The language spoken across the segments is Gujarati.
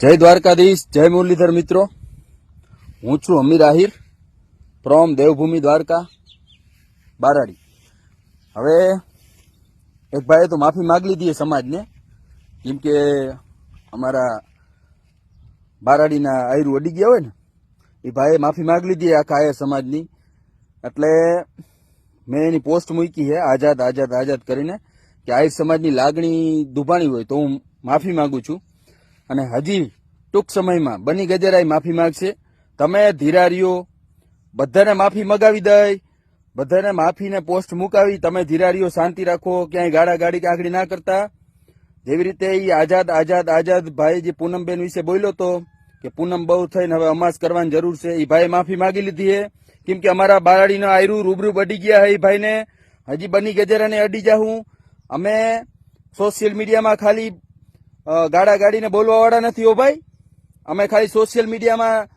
જય દ્વારકાધીશ, જય મુરલીધર મિત્રો. હું છું અમીર આહિર ફ્રોમ દેવભૂમિ દ્વારકા, બારાડી. હવે એક ભાઈએ તો માફી માગી લીધી એ સમાજને, કેમ કે અમારા બારાડીના આયરું અડી ગયા હોય ને, એ ભાઈએ માફી માગી લીધી આખા આયર સમાજની. એટલે મેં એની પોસ્ટ મૂકી છે, આઝાદ આઝાદ આઝાદ કરીને, કે આહિર સમાજની લાગણી દુભાણી હોય તો હું માફી માગું છું. અને હજી ટૂંક સમયમાં બની ગજેરાય માફી માંગશે. તમે ધીરારીઓ, બધાને માફી મગાવી દઈ, બધાને માફીને પોસ્ટ મુકાવી તમે ધીરારીઓ શાંતિ રાખો, ક્યાંય ગાડા ગાડી કે ના કરતા. જેવી રીતે એ આઝાદ આઝાદ આઝાદ ભાઈ જે પૂનમબેન વિશે બોલ્યો હતો કે પૂનમ બહુ થઈને હવે અમાસ કરવાની જરૂર છે એ ભાઈ માફી માંગી લીધી હે. કેમ કે અમારા બારાડીનો આયરું રૂબરૂ અડી ગયા હે એ ભાઈને. હજી બની ગજેરાને અડી જાઉં અમે સોશિયલ મીડિયામાં ખાલી ગાડા ગાડીને બોલવા વાળા નથી ઓ ભાઈ. અમે ખાલી સોશિયલ મીડિયામાં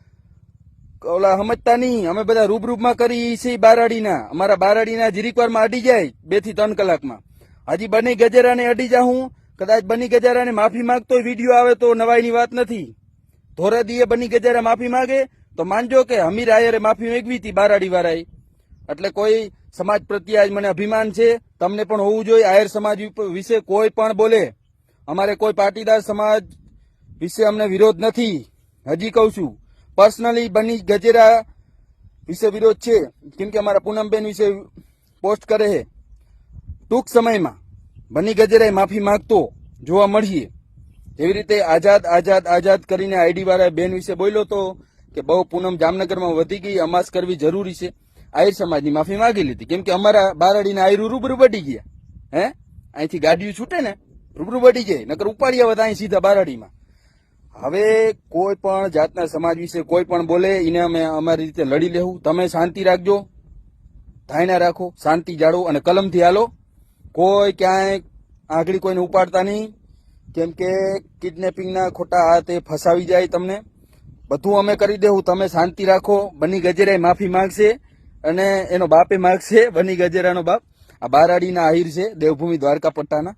ઓલા સમજતા નહીં. અમે બધા રૂબરૂપમાં કરી છે બારાડીના. અમારા બારાડીના જીરીકવારમાં અડી જાય બેથી ત્રણ કલાકમાં. હજી બની ગજેરાને અડી જાઉં કદાચ બની ગજારાને માફી માંગતો વીડિયો આવે તો નવાઈની વાત નથી. ધોરદીએ બની ગજેરા માફી માંગે તો માનજો કે હમીર આયરે માફી માંગવી હતી બારાડી વાળાએ એટલે કોઈ સમાજ પ્રત્યે આજ મને અભિમાન છે. તમને પણ હોવું જોઈએ. આયર સમાજ વિશે કોઈ પણ બોલે. અમારે કોઈ પાટીદાર સમાજ વિશે અમને વિરોધ નથી. હજી કહું છું, પર્સનલી બની ગજેરા વિશે વિરોધ છે. કેમ કે અમારા પૂનમબેન વિશે પોસ્ટ કરે છે. ટૂંક સમયમાં બની ગજેરાએ માફી માંગતો જોવા મળીએ. એવી રીતે આઝાદ આઝાદ આઝાદ કરીને આઈડી વાળા બેન વિશે બોલ્યો તો કે બહુ પૂનમ જામનગરમાં વધી ગઈ, અમાસ કરવી જરૂરી છે. આહિર સમાજની માફી માંગી લીધી. કેમ કે અમારા બારડીના આયરું રૂબરૂ બટી ગયા. હે? અહીંથી ગાડીઓ છૂટે ને રૂબરૂ બટી જાય, નકર ઉપાડી આવે તો અહીં સીધા બારાડીમાં. હવે કોઈ પણ જાતના સમાજ વિશે કોઈ પણ બોલે, એને અમે અમારી રીતે લડી લેવું. તમે શાંતિ રાખજો, ધાયણા રાખો, શાંતિ જાળવો અને કલમથી હાલો. કોઈ ક્યાંય આંગળી કોઈને ઉપાડતા નહીં. કેમ કે કિડનેપિંગના ખોટા આ તે ફસાવી જાય તમને. બધું અમે કરી દેવું. તમે શાંતિ રાખો. બની ગજેરાએ માફી માંગશે અને એનો બાપે માંગશે. બની ગજેરાનો બાપ. આ બારાડીના આહિર છે, દેવભૂમિ દ્વારકા પટ્ટાના